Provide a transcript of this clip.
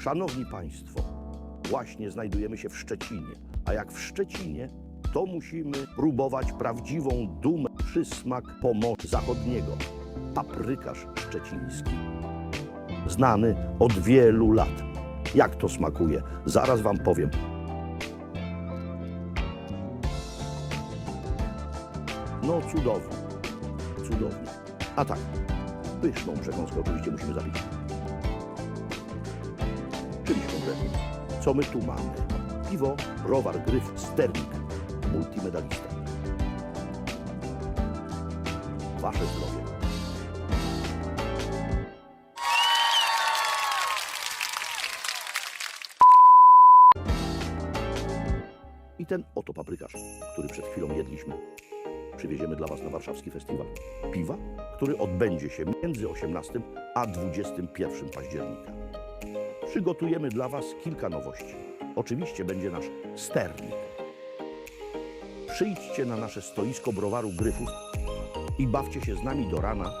Szanowni Państwo, właśnie znajdujemy się w Szczecinie, a jak w Szczecinie, to musimy próbować prawdziwą dumę, przysmak Pomorza Zachodniego. Paprykarz szczeciński. Znany od wielu lat. Jak to smakuje? Zaraz Wam powiem. No cudownie, cudownie. A tak, pyszną przekąskę oczywiście musimy zapić. Co my tu mamy? Piwo, browar, gryf, sternik, multimedalista. Wasze zdrowie. I ten oto paprykarz, który przed chwilą jedliśmy, przywieziemy dla Was na warszawski festiwal piwa, który odbędzie się między 18 a 21 października. Przygotujemy dla Was kilka nowości. Oczywiście będzie nasz sternik. Przyjdźcie na nasze stoisko browaru Gryfów i bawcie się z nami do rana